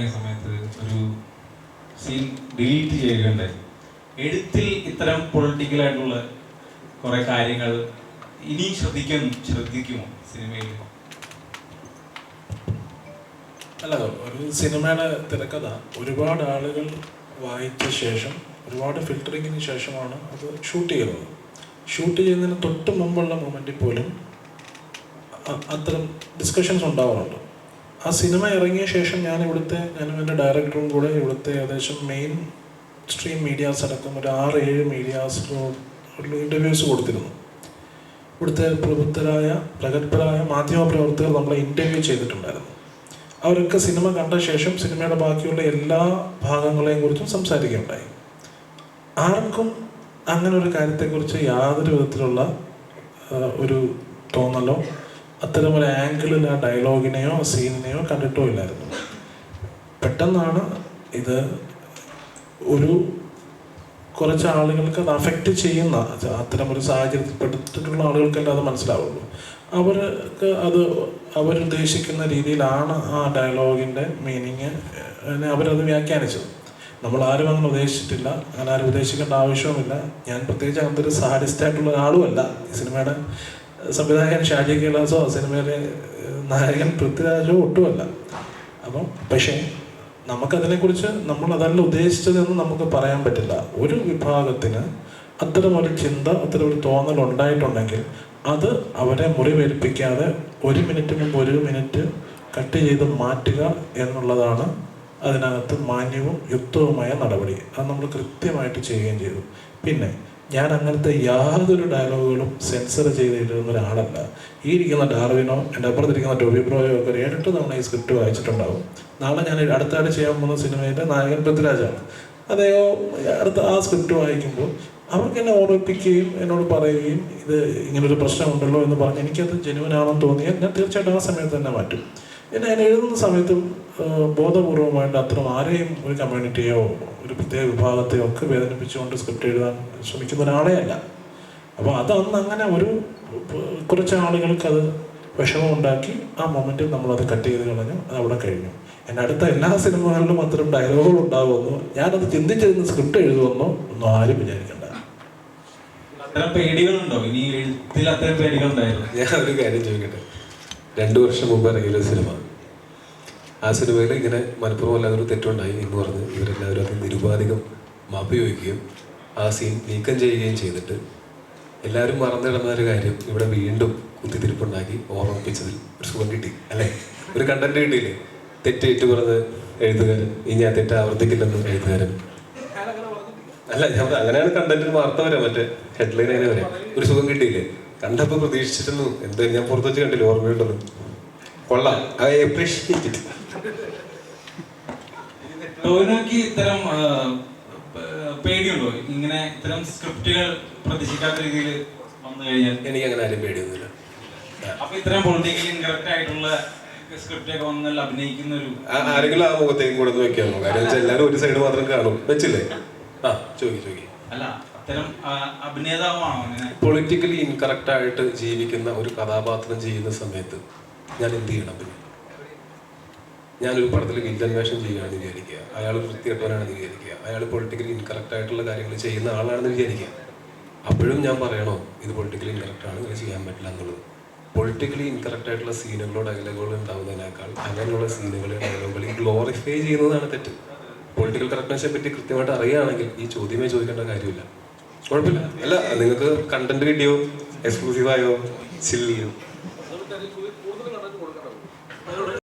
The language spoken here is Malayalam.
ഇറങ്ങിയ സമയത്ത് ഒരു സീൻ ഡിലീറ്റ് ചെയ്യുകയുണ്ടായി. എഴുത്തിൽ ഇത്തരം പൊളിറ്റിക്കൽ ആയിട്ടുള്ള കുറെ കാര്യങ്ങൾ ഇനി ശ്രദ്ധിക്കും ശ്രദ്ധിക്കുമോ സിനിമയിൽ? അല്ല ഒരു സിനിമയുടെ തിരക്കഥ. ഒരുപാട് ആളുകൾ വായിച്ച ശേഷം ഒരുപാട് ഫിൽറ്ററിങ്ങിന് ശേഷമാണ് അത് ഷൂട്ട് ചെയ്യുന്നത് ഷൂട്ട് ചെയ്യുന്നതിന് തൊട്ട് മുമ്പുള്ള മൊമെന്റിൽ പോലും അത്തരം ഡിസ്കഷൻസ് ഉണ്ടാവാറുണ്ട്. ആ സിനിമ ഇറങ്ങിയ ശേഷം ഞാൻ ഇവിടുത്തെ ഞാനും എന്റെ ഡയറക്ടറും കൂടെ ഇവിടുത്തെ ഏകദേശം മെയിൻ സ്ട്രീം മീഡിയാസ് അടക്കം ഒരു ആറ് ഏഴ് മീഡിയാസ് ഇന്റർവ്യൂസ് കൊടുത്തിരുന്നു. ഇവിടുത്തെ പ്രബുദ്ധരായ പ്രഗത്ഭരായ മാധ്യമപ്രവർത്തകർ നമ്മളെ ഇന്റർവ്യൂ ചെയ്തിട്ടുണ്ടായിരുന്നു. അവരൊക്കെ സിനിമ കണ്ട ശേഷം സിനിമയുടെ ബാക്കിയുള്ള എല്ലാ ഭാഗങ്ങളെയും കുറിച്ചും സംസാരിക്കുകയുണ്ടായി. ആർക്കും അങ്ങനെ ഒരു കാര്യത്തെക്കുറിച്ച് യാതൊരു വിധത്തിലുള്ള ഒരു തോന്നലോ അത്തരം ഒരു ആംഗിളിൽ ആ ഡയലോഗിനെയോ സീനിനെയോ കണ്ടിട്ടോ ഇല്ലായിരുന്നു. പെട്ടെന്നാണ് ഇത് ഒരു കുറച്ച് ആളുകൾക്ക് അത് അഫക്റ്റ് ചെയ്യുന്ന അത്തരം ഒരു സാഹചര്യത്തിൽ പെട്ടിട്ടുള്ള ആളുകൾക്കല്ലേ അത് മനസ്സിലാവുള്ളൂ. അവർക്ക് അത് അവരുദ്ദേശിക്കുന്ന രീതിയിലാണ് ആ ഡയലോഗിന്റെ മീനിങ് അവരത് വ്യാഖ്യാനിച്ചത്. നമ്മൾ ആരും അങ്ങനെ ഉദ്ദേശിച്ചിട്ടില്ല അങ്ങനെ ആരും ഉദ്ദേശിക്കേണ്ട ആവശ്യവുമില്ല. ഞാൻ പ്രത്യേകിച്ച് അങ്ങനത്തെ ഒരു സാഡിസ്റ്റ് ആയിട്ടുള്ള ഒരാളുമല്ല ഈ സിനിമയുടെ സംവിധായകൻ ഷാജി കൈലാസോ സിനിമയിലെ നായകൻ പൃഥ്വിരാജോ ഒട്ടുമല്ല. അപ്പം പക്ഷേ നമുക്കതിനെക്കുറിച്ച് നമ്മൾ അതല്ല ഉദ്ദേശിച്ചതെന്ന് നമുക്ക് പറയാൻ പറ്റില്ല. ഒരു വിഭാഗത്തിന് അത്തരമൊരു ചിന്ത അത്തരമൊരു തോന്നൽ ഉണ്ടായിട്ടുണ്ടെങ്കിൽ അത് അവരെ മുറിവേൽപ്പിക്കാതെ ഒരു മിനിറ്റ് മുമ്പ് ഒരു മിനിറ്റ് കട്ട് ചെയ്ത് മാറ്റുക എന്നുള്ളതാണ് അതിനകത്ത് മാന്യവും യുക്തവുമായ നടപടി. അത് നമ്മൾ കൃത്യമായിട്ട് ചെയ്യുകയും ചെയ്തു. പിന്നെ ഞാൻ അങ്ങനത്തെ യാതൊരു ഡയലോഗുകളും സെൻസർ ചെയ്തിരുന്ന ഒരാളല്ല. ഈ ഇരിക്കുന്ന ഡാർവിനോ എന്റെ അപ്പുറത്തിരിക്കുന്ന ടോബി ബ്രോയോ ഒക്കെ ഏഴെട്ട് തവണ ഈ സ്ക്രിപ്റ്റ് വായിച്ചിട്ടുണ്ടാവും. നാളെ ഞാൻ അടുത്തായിട്ട് ചെയ്യാൻ പോകുന്ന സിനിമയിലെ നായകൻ പൃഥ്വിരാജാണ്. അദ്ദേഹം അടുത്ത ആ സ്ക്രിപ്റ്റ് വായിക്കുമ്പോൾ അവർക്ക് എന്നെ ഓർമ്മിപ്പിക്കുകയും എന്നോട് പറയുകയും ഇത് ഇങ്ങനൊരു പ്രശ്നമുണ്ടല്ലോ എന്ന് പറഞ്ഞ് എനിക്കത് ജനുവനാണെന്ന് തോന്നിയാൽ ഞാൻ തീർച്ചയായിട്ടും ആ സമയത്ത് തന്നെ മാറ്റും. പിന്നെ ഞാൻ എഴുതുന്ന സമയത്തും ബോധപൂർവമായിട്ട് അത്തരം ആരെയും ഒരു കമ്മ്യൂണിറ്റിയോ ഒരു പ്രത്യേക വിഭാഗത്തെയോ ഒക്കെ വേദനിപ്പിച്ചുകൊണ്ട് സ്ക്രിപ്റ്റ് എഴുതാൻ ശ്രമിക്കുന്ന ഒരാളേ അല്ല അപ്പോൾ അത് അന്ന് അങ്ങനെ ഒരു കുറച്ച് ആളുകൾക്ക് അത് വിഷമമുണ്ടാക്കി ആ മൊമെന്റിൽ നമ്മളത് കട്ട് ചെയ്ത് കളഞ്ഞു. അത് അവിടെ കഴിഞ്ഞു. എന്റെ അടുത്ത എല്ലാ സിനിമകളിലും അത്തരം ഡയലോഗുകൾ ഉണ്ടാകുമെന്നോ ഞാനത് ചിന്തിച്ചിരുന്ന് സ്ക്രിപ്റ്റ് എഴുതുമെന്നോ ഒന്നും ആരും വിചാരിക്കണ്ട. അത്തരം പേടികളുണ്ടോ? ഇനി എഴുത്തിൽ അത്തരം പേടികളുണ്ടായിരുന്നു ഞാൻ ഒരു കാര്യം ചോദിക്കട്ടെ? രണ്ടു വർഷം മുമ്പ് ഇറങ്ങിയൊരു സിനിമ. ആ സിനിമയിൽ ഇങ്ങനെ മലപ്പുറം അല്ലാതെ ഒരു തെറ്റുണ്ടായി എന്ന് പറഞ്ഞ് ഇവരെല്ലാവരും അത് നിരുപാധികം മാപ്പ് ചോദിക്കുകയും ആ സീൻ നീക്കം ചെയ്യുകയും ചെയ്തിട്ട് എല്ലാവരും മറന്നു കിടന്ന ഒരു കാര്യം ഇവിടെ വീണ്ടും കുത്തിത്തിരിപ്പുണ്ടാക്കി ഓർമ്മിപ്പിച്ചതിൽ ഒരു സുഖം കിട്ടി അല്ലേ? ഒരു കണ്ടന്റ് കിട്ടിയില്ലേ? തെറ്റ് പറഞ്ഞ് എഴുതുകാരൻ ഇനി ആ തെറ്റ് ആവർത്തിക്കില്ലെന്ന് എഴുതുകാരൻ. അല്ല ഞാൻ അങ്ങനെയാണ് കണ്ടന്റിൽ വാർത്ത വരാം മറ്റേ ഹെഡ്ലൈൻ അങ്ങനെ വരാം ഒരു സുഖം കിട്ടിയില്ലേ? കണ്ടപ്പോ പ്രതീക്ഷിച്ചിരുന്നു എന്താ ഞാൻ പുറത്തു വെച്ച് കണ്ടില്ല ഓർമ്മയുണ്ടെന്ന്. കൊള്ളാം. ഐ അപ്രീഷിയേറ്റ് ഇറ്റ് ടോവിനോക്ക് ഇത്തരം പേടിയുണ്ടോ? ഇങ്ങനെ ഇത്തരം സ്ക്രിപ്റ്റുകൾ പ്രതീക്ഷിക്കാത്ത രീതിയിൽ വന്നു കഴിഞ്ഞാൽ? എനിക്ക് അങ്ങനെ ആരും പേടിയൊന്നുമില്ല. അപ്പൊ ഇത്തരം പൊളിറ്റിക്കലി ഇൻകറക്റ്റ് ആയിട്ടുള്ള ആരെങ്കിലും ആ മുഖത്തേക്കും കൂടെ ഒന്ന് വെക്കാമോ? കാര്യം വെച്ചാൽ എല്ലാവരും ഒരു സൈഡ് മാത്രം കാണും. വെച്ചില്ലേ? ആ ചോദിക്കും ചോദിക്കും അല്ല പൊളിറ്റിക്കലി ഇൻകറക്റ്റ് ആയിട്ട് ജീവിക്കുന്ന ഒരു കഥാപാത്രം ചെയ്യുന്ന സമയത്ത് ഞാൻ എന്ത് ചെയ്യണം? ഞാനൊരു പടത്തിൽ വില്ലൻ വേഷം ചെയ്യുകയാണെന്ന് വിചാരിക്കുക. അയാൾ വൃത്തികെട്ടവനാണെന്ന് വിചാരിക്കുക. അയാൾ പൊളിറ്റിക്കലി ഇൻകറക്റ്റ് ആയിട്ടുള്ള കാര്യങ്ങൾ ചെയ്യുന്ന ആളാണെന്ന് വിചാരിക്കുക. അപ്പോഴും ഞാൻ പറയണോ ഇത് പൊളിറ്റിക്കലി ഇൻകറക്റ്റ് ആണ് ഇത് ചെയ്യാൻ പറ്റില്ല എന്നുള്ളത്. പൊളിറ്റിക്കലി ഇൻകറക്റ്റ് ആയിട്ടുള്ള സീനുകളോ ഡയലോഗുകളോ ഉണ്ടാവുന്നതിനേക്കാൾ അങ്ങനെയുള്ള സീനുകളെ ഡയലോഗുകളിൽ ഗ്ലോറിഫൈ ചെയ്യുന്നതാണ് തെറ്റ്. പൊളിറ്റിക്കൽ കറക്റ്റ്നെസ്സിനെ പറ്റി കൃത്യമായിട്ട് അറിയുകയാണെങ്കിൽ ഈ ചോദ്യമേ ചോദിക്കേണ്ട കാര്യമില്ല. കുഴപ്പമില്ല. അല്ല നിങ്ങൾക്ക് കണ്ടന്റ് കിട്ടിയോ? എക്സ്ക്ലൂസീവായോ ചില്ലിയോ